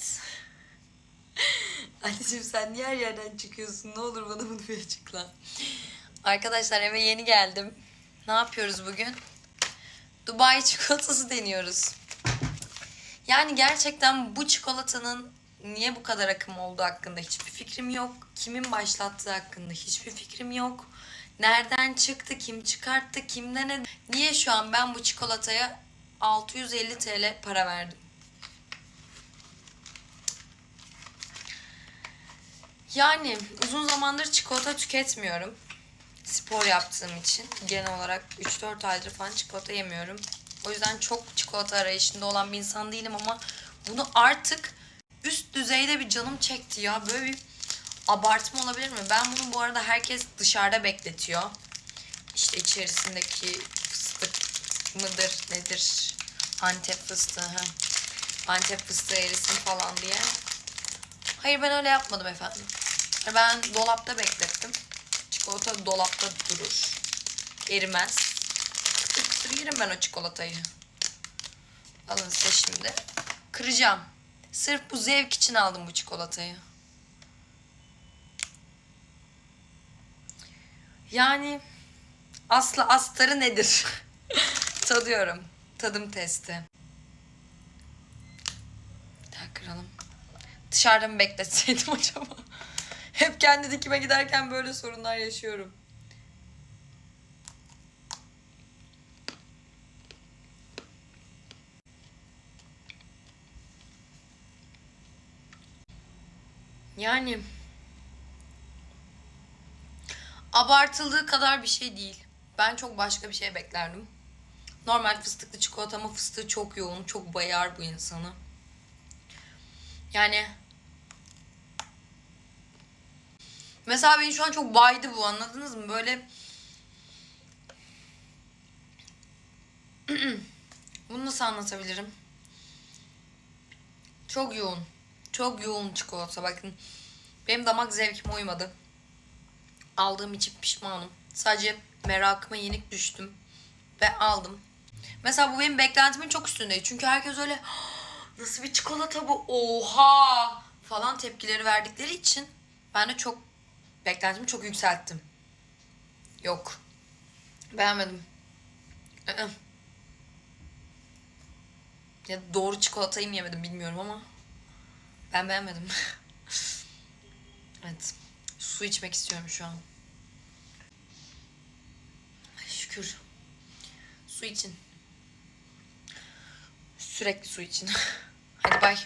Evet. Anneciğim sen niye her yerden çıkıyorsun? Ne olur bana bunu bir açıkla. Arkadaşlar eve yeni geldim. Ne yapıyoruz bugün? Dubai çikolatası deniyoruz. Yani gerçekten bu çikolatanın niye bu kadar akım olduğu hakkında hiçbir fikrim yok. Kimin başlattığı hakkında hiçbir fikrim yok. Nereden çıktı, kim çıkarttı, kimden ne... Niye şu an ben bu çikolataya 650 TL para verdim? Yani uzun zamandır çikolata tüketmiyorum. Spor yaptığım için. Genel olarak 3-4 aydır falan çikolata yemiyorum. O yüzden çok çikolata arayışında olan bir insan değilim ama bunu artık üst düzeyde bir canım çekti ya. Böyle bir abartma olabilir mi? Ben bunu bu arada herkes dışarıda bekletiyor. İşte içerisindeki fıstık mıdır nedir? Antep fıstığı. Ha. Antep fıstığı erisin falan diye. Hayır ben öyle yapmadım efendim. Ben dolapta beklettim. Çikolata dolapta durur. Erimez. Kıtır yerim ben o çikolatayı. Alın size şimdi. Kıracağım. Sırf bu zevk için aldım bu çikolatayı. Yani aslı astarı nedir? Tadıyorum. Tadım testi. Bir daha kıralım. Dışarıda mı bekletseydim acaba? Hep kendi dikime giderken böyle sorunlar yaşıyorum. Yani abartıldığı kadar bir şey değil. Ben çok başka bir şey beklerdim. Normal fıstıklı çikolata ama fıstığı çok yoğun, çok bayar bu insanı. Yani Mesela beni şu an çok baydı bu anladınız mı? Böyle Bunu nasıl anlatabilirim? Çok yoğun. Çok yoğun çikolata bakın. Benim damak zevkime uymadı. Aldığım için pişmanım. Sadece merakıma yenik düştüm. Ve aldım. Mesela bu benim beklentimin çok üstündeydi. Çünkü herkes öyle nasıl bir çikolata bu oha falan tepkileri verdikleri için ben de çok beklentimi çok yükselttim. Yok. Beğenmedim. Ya doğru çikolatayı mı yemedim bilmiyorum ama ben beğenmedim. evet. Su içmek istiyorum şu an. Ay şükür. Su için. Sürekli su için. Hadi bay.